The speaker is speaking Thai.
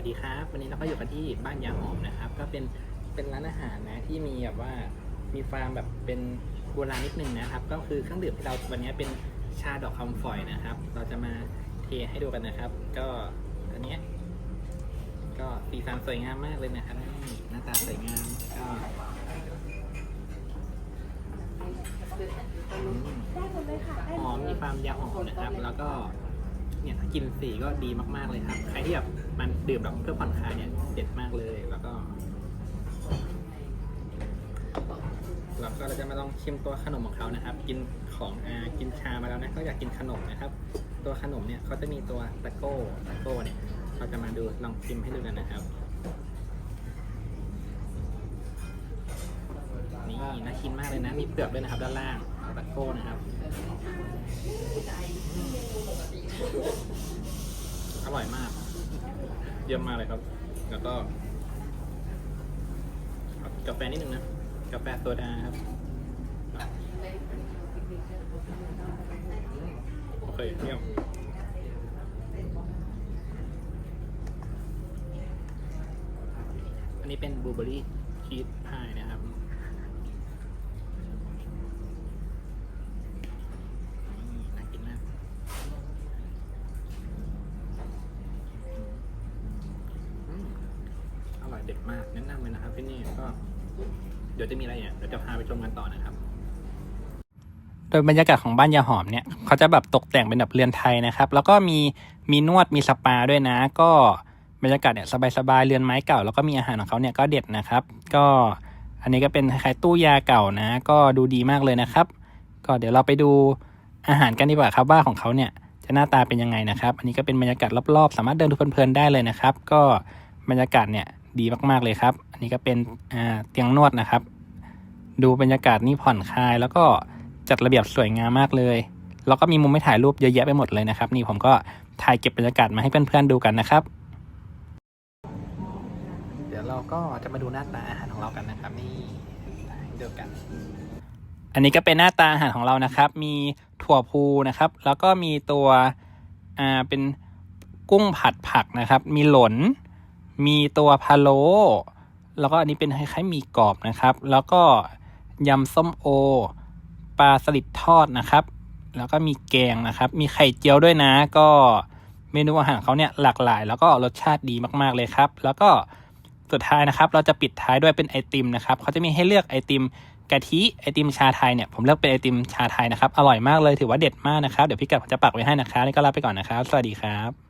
วัสดีครับ วันนี้เราก็อยู่กันที่บ้านยาหอมนะครับ ก็เป็นเป็นร้านอาหารนะที่มีแบบว่ามีฟาร์มแบบเป็นโบราณนิดนึงนะครับ ก็คือเครื่องดื่มที่เราวันนี้เป็นชาดอกคำฝอยนะครับ เราจะมาเทให้ดูกันนะครับ ก็อันเนี้ยก็สีสันสวยงามมากเลยนะครับนี่หน้าตาสวยงามก็อืมได้หมดเลยค่ะได้หอมมีความยาหอมนะครับ แล้วก็ เนี่ยกลินสีก็ดีมากๆเลยครับ ใครที่แบบมันดื่มแบบเพื่อผ่อนคลายเนี่ยเด็ดมากเลยแล้วก็แล้วก็เราจะมาลองชิมตัวขนมของเขานะครับ กินของอ่ากินชามาแล้วนะก็อยากกินขนมนะครับ ตัวขนมเนี่ยเขาจะมีตัวตะโก้ตะโก้เนี่ยเราจะมาดูลองชิมให้ดูกันนะครับ นี่น่ากินมากเลยนะมีเปลือกด้วยนะครับ ด้านล่างตะโก้นะครับ อร่อยมาก เยี่ยมมากเลยครับ แล้วก็กาแฟนิดนึงนะ กาแฟโซดาครับ โอเคเยี่ยมอันนี้เป็นบลูเบอรี่ชีสพายนะครับ นี่น่ากินมาก อืมอร่อยเด็ดมากแนะนำเลยนะครับที่นี่ก็เดี๋ยวจะมีอะไรเนี่ยเดี๋ยวจะพาไปชมกันต่อนะครับ โดยบรรยากาศของบ้านยาหอมเนี่ยเขาจะแบบตกแต่งเป็นแบบเรือนไทยนะครับ แล้วก็มีมีนวดมีสปาด้วยนะ ก็บรรยากาศเนี่ยสบายๆเรือนไม้เก่า แล้วก็มีอาหารของเขาเนี่ยก็เด็ดนะครับ ก็อันนี้ก็เป็นคล้ายตู้ยาเก่านะ ก็ดูดีมากเลยนะครับ ก็เดี๋ยวเราไปดูอาหารกันดีกว่าครับว่าของเขาเนี่ยจะหน้าตาเป็นยังไงนะครับ อันนี้ก็เป็นบรรยากาศรอบๆ สามารถเดินดูเพลินๆได้เลยนะครับ ก็บรรยากาศเนี่ย ดีมากๆเลยครับ อันนี้ก็เป็นเตียงนวดนะครับ ดูบรรยากาศนี่ผ่อนคลาย แล้วก็จัดระเบียบสวยงามมากเลย แล้วก็มีมุมให้ถ่ายรูปเยอะแยะไปหมดเลยนะครับ นี่ผมก็ถ่ายเก็บบรรยากาศมาให้เพื่อนๆดูกันนะครับ เดี๋ยวเราก็จะมาดูหน้าตาอาหารของเรากันนะครับนี่ดูกัน อันนี้ก็เป็นหน้าตาอาหารของเรานะครับ มีถั่วพูนะครับ แล้วก็มีตัวอ่าเป็นกุ้งผัดผักนะครับ มีหลน มีตัวพะโล้แล้วก็อันนี้เป็นคล้ายๆมีกรอบนะครับ แล้วก็ยำส้มโอ ปลาสลิดทอดนะครับ แล้วก็มีแกงนะครับ มีไข่เจียวด้วยนะ ก็เมนูอาหารเขาเนี่ยหลากหลาย แล้วก็รสชาติดีมากๆเลยครับ แล้วก็สุดท้ายนะครับ เราจะปิดท้ายด้วยเป็นไอติมนะครับเขาจะมีให้เลือกไอติมกะทิไอติมชาไทยเนี่ยผมเลือกเป็นไอติมชาไทยนะครับ อร่อยมากเลยถือว่าเด็ดมากนะครับ เดี๋ยวพี่กัดผมจะปักไว้ให้นะครับนี่ก็ลาไปก่อนนะครับ สวัสดีครับ